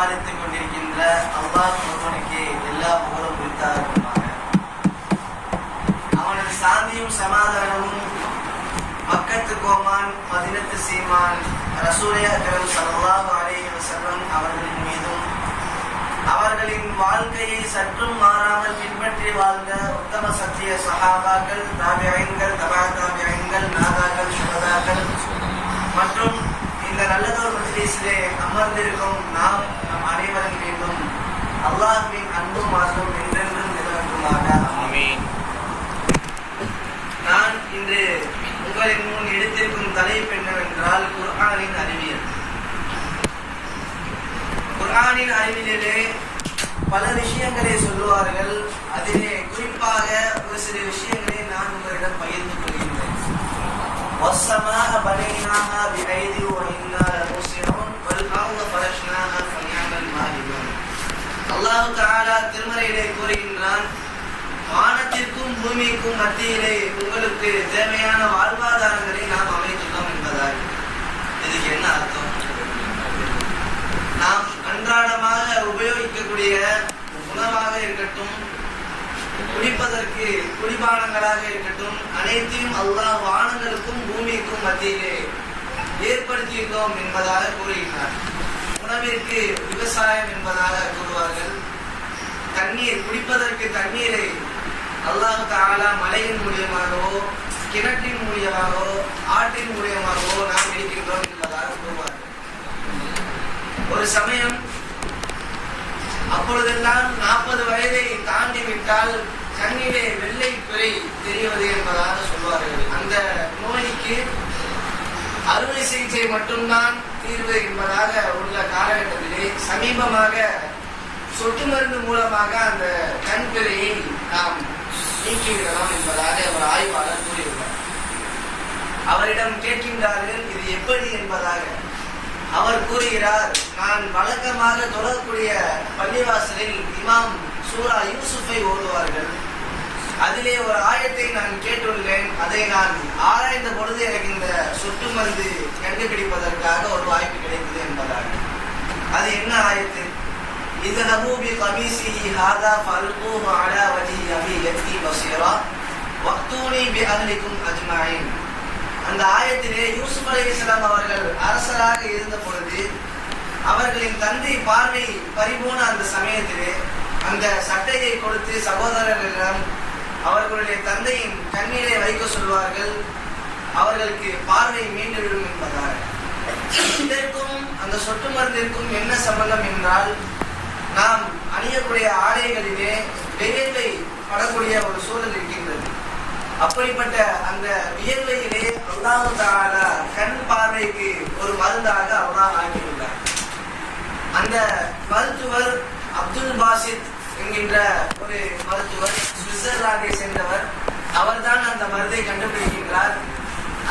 பரிபாலித்துக் கொண்டிருக்கின்ற அல்லாஹ் ஒருவனுக்கு எல்லா புகழும் உரித்தாகுமாக அவனது சாந்தியும் சமாதானமும் மக்கத்து கோமான் மதினத்து சீமான் ரசூலையா அக்கரம் சல்லாஹு அலேஹி வஸல்லம் அவர்களின் மீதும் அவர்களின் வாழ்க்கையை சற்றும் மாறாமல் பின்பற்றி வாழ்ந்த உத்தம சத்திய சகாபாக்கள் தாபியங்கள் தபா தாபியங்கள் நாதாக்கள் சுகதாக்கள் மற்றும் இந்த நல்லதோர் மஜ்லிஸிலே அமர்ந்திருக்கும் நாம் அனைவரின் மீதும் அல்லாஹ்வின் அன்பும் மாற்றும் என்றென்றும் நிலவட்டுமாக நான் இன்று உங்களின் முன் எடுத்திருக்கும் தலைப்பு என்னவென்றால் குர்ஆனின் அறிவியல். குர்ஆனின் அறிவியலிலே பல விஷயங்களை சொல்லுவார்கள். அதிலே குறிப்பாக ஒரு சில விஷயங்களை நான் உங்களிடம் பகிர்ந்து கொள்கின்றேன். அல்லாஹு தாலா திருமறையிலே கூறுகின்றான் வானத்திற்கும் பூமிக்கும் மத்தியிலே உங்களுக்கு தேவையான வாழ்வாதாரங்களை நாம் அமைத்துள்ளோம் என்பதாக இதுக்கு என்ன அர்த்தம்? நாம் அன்றாடமாக உபயோகிக்கக்கூடிய உணவாக இருக்கட்டும் குடிப்பதற்கு குடிபானங்களாக இருக்கட்டும் அனைத்தையும் அல்லாஹ் வானங்களுக்கும் பூமிக்கும் மத்தியிலே ஏற்படுத்தியிருக்கோம் என்பதாக கூறுகின்றார் உணவிற்கு விவசாயம் என்பதாக கூறுவார்கள் தண்ணீர் குடிப்பதற்கு தண்ணீரை அல்லாஹ் தாலா மலையின் மூலியமாகவோ கிணற்றின் மூலியமாகவோ ஆற்றின் மூலியமாகவோ நாம் இருக்கின்றோம் என்பதாக கூறுவார்கள் ஒரு சமயம் அப்பொழுதெல்லாம் நாற்பது வயதை தாண்டி விட்டால் கண்ணிலே வெள்ளை பிறை தெரிவது என்பதாக சொல்வார்கள். அந்த நோய்க்கு அறுவை சிகிச்சை மட்டும்தான் தீர்வு என்பதாக உள்ள காலகட்டத்திலே சமீபமாக சொட்டு மருந்து மூலமாக அந்த கண் பிறையை நாம் நீக்கிவிடலாம் என்பதாக ஒரு ஆய்வாளர் கூறியுள்ளார். அவரிடம் கேட்கின்றார்கள் இது எப்படி என்பதாக? அவர் கூறுகிறார் நான் வழக்கமாக தொடரக்கூடிய பள்ளிவாசலில் இமாம் சூரா யூசுஃபை ஓதுவார்கள். அதிலே ஒரு ஆயத்தை நான் கேட்டுள்ளேன். அதை நான் ஆராய்ந்த பொழுது எனக்கு இந்த சொட்டு மருந்து கண்டுபிடிப்பதற்காக ஒரு வாய்ப்பு கிடைத்தது என்பதாக அது என்ன ஆயத்து? இது بقميصه هذا فألقوه على وجه أبي அபி بصيرا பசீரா வக்தூனி பி அகலிக்கும் அஜ்மாயின் அந்த ஆயத்திலே யூசுப் அலைஹிஸ்ஸலாம் அவர்கள் அரசராக இருந்த பொழுது அவர்களின் தந்தை பார்வை பறிபோன அந்த சமயத்திலே அந்த சட்டையை கொடுத்து சகோதரர்களிடம் அவர்களுடைய தந்தையின் கண்ணீரை வைக்க சொல்வார்கள் அவர்களுக்கு பார்வை மீண்டுவிடும் என்பதாக இதற்கும் அந்த சொட்டு மருந்திற்கும் என்ன சம்பந்தம் என்றால் நாம் அணியக்கூடிய ஆடைகளிலே வியர்வை படக்கூடிய ஒரு சூழல் இருக்கின்றது. அப்படிப்பட்ட அந்த வியர்வையிலே அல்லாஹு கண் பார்வைக்கு ஒரு மருந்தாக அல்லாஹ் ஆக்கியுள்ளார். அந்த மருத்துவர் அப்துல் பாசித் என்கின்ற ஒரு மருத்துவர் சுவிட்சர்லாந்தை சேர்ந்தவர் அவர்தான் அந்த மருந்தை கண்டுபிடிக்கின்றார்.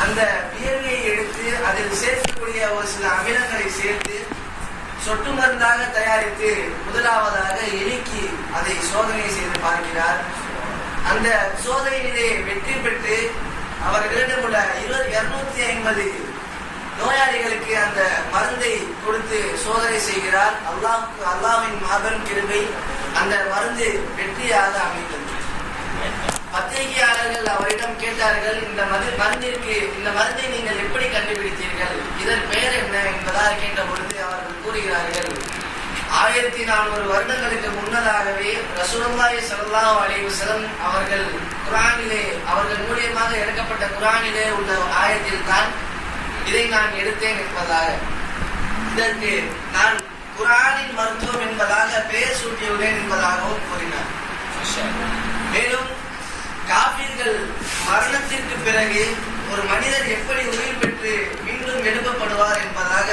அந்த வியர்வையை எடுத்து அதில் சேர்க்கக்கூடிய ஒரு சில அமிலங்களை சேர்த்து சொட்டு மருந்தாக தயாரித்து முதலாவதாக எலிக்கு அதை சோதனை செய்து பார்க்கிறார். அந்த சோதனையிலே வெற்றி பெற்று அவர்களிடம் உள்ள இருபது இருநூத்தி ஐம்பது நோயாளிகளுக்கு அந்த மருந்தை கொடுத்து சோதனை செய்கிறார். அல்லாஹ் அல்லாவின் மாபெரும் கிருமை அந்த மருந்து வெற்றியாக அமைந்தது. பத்திரிகையாளர்கள் அவரிடம் கேட்டார்கள் இந்த மது மருந்திற்கு இந்த மருந்தை நீங்கள் எப்படி கண்டுபிடித்தீர்கள் இதன் பெயர் என்ன என்பதாக கேட்ட பொழுது அவர்கள் கூறுகிறார்கள் ஆயிரத்தி நானூறு வருடங்களுக்கு முன்னதாகவே ரசூலுல்லாஹி ஸல்லல்லாஹு அலைஹி அவர்கள் குரானிலே அவர்கள் மூலியமாக எடுக்கப்பட்ட குரானிலே உள்ள ஆயத்தில் தான் இதை நான் எடுத்தேன் என்பதாக. இதற்கு நான் குரானின் மருத்துவம் என்பதாக பெயர் சூட்டியுள்ளேன் என்பதாகவும் கூறினார். மரணத்திற்கு பிறகு ஒரு மனிதர் எப்படி உயிர் பெற்று மீண்டும் எழுப்பப்படுவார் என்பதாக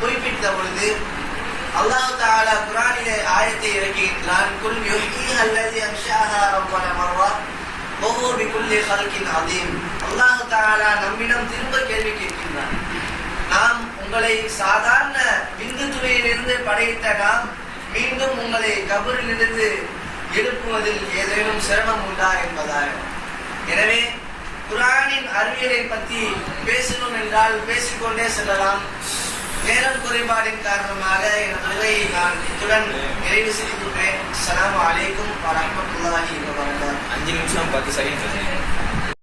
குறிப்பிட்ட பொழுது அல்லாஹ் தாலா குரானிலே ஆயத்தை இறக்குகின்றான் குல் யுஹ்யீஹா அல்லது அன்ஷாஹா அவ்வல மர்ரா வஹுவ பிகுல்லி ஹல்கின் அதீம் அல்லாஹ் தஆலா நம்மிடம் திரும்ப கேள்வி கேட்கின்றான். நாம் உங்களை சாதாரண விந்து துறையிலிருந்து படைத்த நாம் மீண்டும் உங்களை கபரிலிருந்து எழுப்புவதில் ஏதேனும் சிரமம் உண்டா என்பதாக எனவே குரானின் அறிவியலை பற்றி பேசணும் என்றால் பேசிக்கொண்டே செல்லலாம். நேரம் குறைபாடின் காரணமாக எனது உரையை இத்துடன் நிறைவு செய்து கொள்கிறேன் அலாம் அலைக்கும் வரஹ்மத்துல்லாஹி வபரகாத்துஹு அஞ்சு நிமிஷம் பத்து செகண்ட்